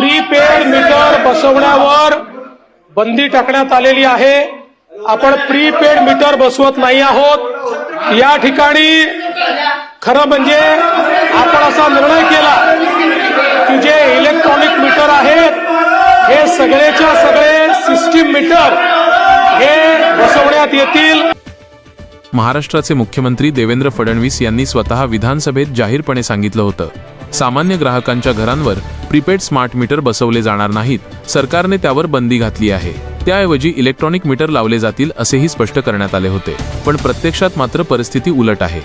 Prepaid meter बसवण्यावर बंदी टाकण्यात आलेली आहे. आपण प्रीपेड मीटर बसवत नाही आहोत. या ठिकाणी खरं म्हणजे आपण असा निर्णय केला की जे इलेक्ट्रॉनिक मीटर आहेत हे सगळेच्या सगळे सिस्टीम मीटर हे बसवण्यात येतील. महाराष्ट्राचे मुख्यमंत्री देवेंद्र फडणवीस यांनी स्वतः विधानसभेत जाहीरपणे सांगितलं होतं. सामान्य ग्राहकांच्या घरांवर प्रीपेड स्मार्ट मीटर बसवले जाणार नाहीत. सरकारने त्यावर बंदी घातली आहे. त्याऐवजी इलेक्ट्रॉनिक मीटर लावले जातील असेही स्पष्ट करण्यात आले होते. पण प्रत्यक्षात मात्र परिस्थिती उलट आहे.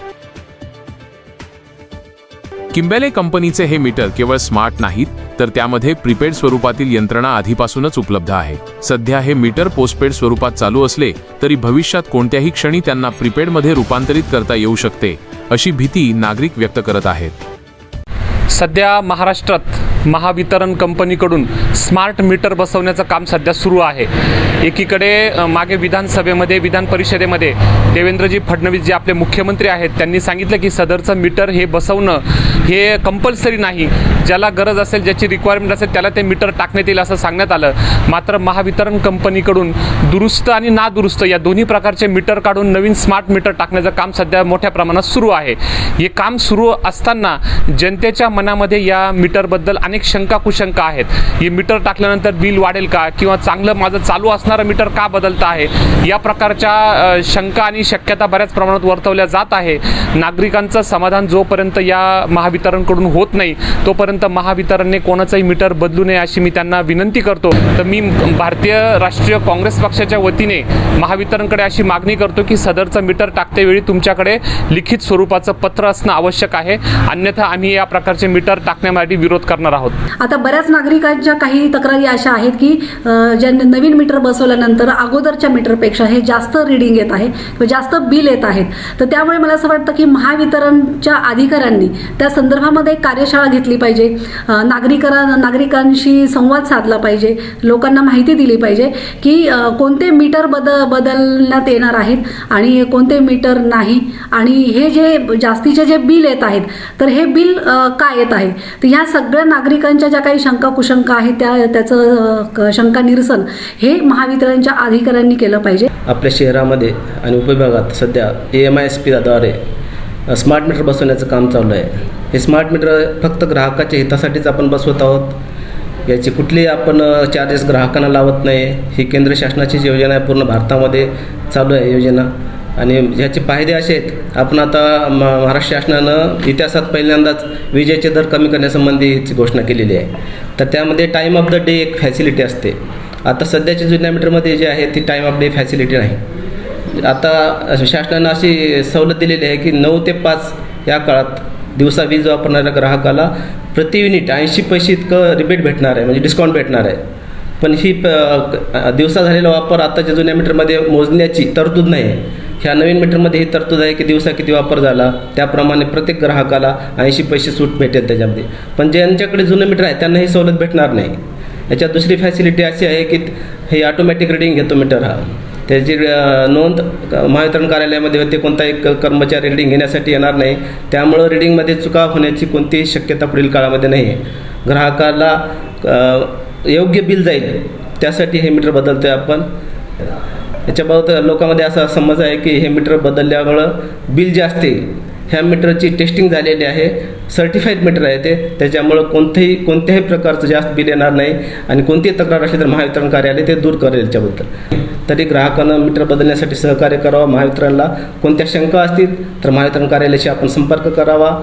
किंबेले कंपनीचे हे मीटर केवळ स्मार्ट नाहीत तर त्यामध्ये प्रीपेड स्वरूपातील यंत्रणा आधीपासूनच उपलब्ध आहे. सध्या हे मीटर पोस्टपेड स्वरूपात चालू असले तरी भविष्यात कोणत्याही क्षणी त्यांना प्रीपेडमध्ये रूपांतरित करता येऊ शकते अशी भीती नागरिक व्यक्त करत आहेत. सध्या महाराष्ट्रात महावितरण कंपनीकडून स्मार्ट मीटर बसवण्याचं काम सध्या सुरू आहे. एकीकडे मागे विधानसभेमध्ये विधान परिषदेमध्ये देवेंद्रजी फडणवीस जे आपले मुख्यमंत्री आहेत त्यांनी सांगितलं की सदरचं मीटर हे बसवणं हे कंपल्सरी नाही. ज्याला गरज असेल ज्याची रिक्वायरमेंट असेल त्याला ते मीटर टाकण्यात येईल असं सांगण्यात आलं. मात्र महावितरण कंपनीकडून दुरुस्त आणि नादुरुस्त या दोन्ही प्रकारचे मीटर काढून नवीन स्मार्ट मीटर टाकण्याचं काम सध्या मोठ्या प्रमाणात सुरू आहे. हे काम सुरू असताना जनतेच्या मनामध्ये या मीटरबद्दल अनेक शंका कुशंका आहेत. हे मीटर टाकल्यानंतर बिल वाढेल का? किंवा चांगलं माझं चालू असणारं मीटर का बदलतं आहे? या प्रकारच्या शंका आणि शक्यता बऱ्याच प्रमाणात वर्तवल्या जात आहे. नागरिकांचं समाधान जोपर्यंत या महावितरणकडून होत नाही तोपर्यंत महावितरणने कोणाचंही मीटर बदलू नये अशी मी त्यांना विनंती करतो. तर मी भारतीय राष्ट्रीय काँग्रेस पक्षाच्या वतीने महावितरणकडे अशी मागणी करतो की सदरचं मीटर टाकतेवेळी तुमच्याकडे लिखित स्वरूपाचं पत्र असणं आवश्यक आहे. अन्यथा आम्ही या प्रकारचे मीटर टाकण्यासाठी विरोध करणार आहोत. आता बऱ्याच नागरिकांच्या काही तक्रारी अशा आहेत की ज्या नवीन मीटर बसवल्यानंतर अगोदरच्या मीटरपेक्षा हे जास्त रिडिंग येत आहे जास्त बिल येत आहेत. तर त्यामुळे मला असं वाटतं की महावितरणच्या अधिकाऱ्यांनी त्या संदर्भामध्ये एक कार्यशाळा घेतली पाहिजे. अ, नागरिकांना नागरिकांशी संवाद साधला पाहिजे. लोकांना माहिती दिली पाहिजे की कोणते मीटर बद बदलण्यात येणार आहेत आणि कोणते मीटर नाही. आणि हे जे जास्तीचे जे बिल येत आहेत तर हे बिल काय का येत आहे? तर ह्या सगळ्या नागरिकांच्या ज्या काही शंका कुशंका आहेत त्या त्याचं शंका निरसन हे महावितरणच्या अधिकाऱ्यांनी केलं पाहिजे. आपल्या शहरामध्ये आणि उपविभागात सध्या ए एम आय एस पीद्वारे स्मार्ट मीटर बसवण्याचं काम चालू आहे. हे स्मार्ट मीटर फक्त ग्राहकाच्या हितासाठीच आपण बसवत आहोत. याची कुठलीही आपण चार्जेस ग्राहकांना लावत नाही. ही केंद्र शासनाचीच योजना आहे पूर्ण भारतामध्ये चालू आहे योजना. आणि ह्याचे फायदे असे आहेत आपण आता म महाराष्ट्र शासनानं इतिहासात पहिल्यांदाच विजेचे दर कमी करण्यासंबंधीची घोषणा केलेली आहे. तर त्यामध्ये टाईम ऑफ द डे एक फॅसिलिटी असते. आता सध्याच्या जुन्या मीटरमध्ये जे आहे ती टाईम ऑफ डे फॅसिलिटी नाही. आता शासनानं अशी सवलत दिलेली आहे की नऊ ते पाच या काळात दिवसा वीज वापरणाऱ्या ग्राहकाला प्रति युनिट ऐंशी पैसे इतकं रिबेट भेटणार आहे म्हणजे डिस्काउंट भेटणार आहे. पण ही प दिवसा झालेला वापर आताच्या जुन्या मीटरमध्ये मोजण्याची तरतूद नाही. आहे ह्या नवीन मीटरमध्ये ही तरतूद आहे की दिवसा किती वापर झाला त्याप्रमाणे प्रत्येक ग्राहकाला ऐंशी पैसे सूट भेटेल त्याच्यामध्ये. पण ज्यांच्याकडे जुनं मीटर आहे त्यांना ही सवलत भेटणार नाही. याच्यात दुसरी फॅसिलिटी अशी आहे की हे ऑटोमॅटिक रिडिंग घेतो मीटर हा. त्याची नोंद महावितरण कार्यालयामध्ये होते. कोणताही एक कर्मचारी रीडिंग घेण्यासाठी येणार नाही. त्यामुळं रीडिंगमध्ये चुका होण्याची कोणतीही शक्यता पुढील काळामध्ये नाही आहे ग्राहकाला योग्य बिल जाईल त्यासाठी हे मीटर बदलतो आहे आपण. याच्याबाबत लोकांमध्ये असा समज आहे की हे मीटर बदलल्यामुळं बिल जे असते ह्या मीटरची टेस्टिंग झालेली आहे. सर्टिफाईड मीटर आहे ते. त्याच्यामुळं कोणतेही कोणत्याही प्रकारचं जास्त बिल येणार नाही. आणि कोणतीही तक्रार असली तर महावितरण कार्यालय ते दूर करेल याच्याबद्दल. तरी ग्राहकांना मीटर बदलण्यासाठी सहकार्य करावं. महावितरणला कोणत्या शंका असतील तर महावितरण कार्यालयाशी आपण संपर्क करावा.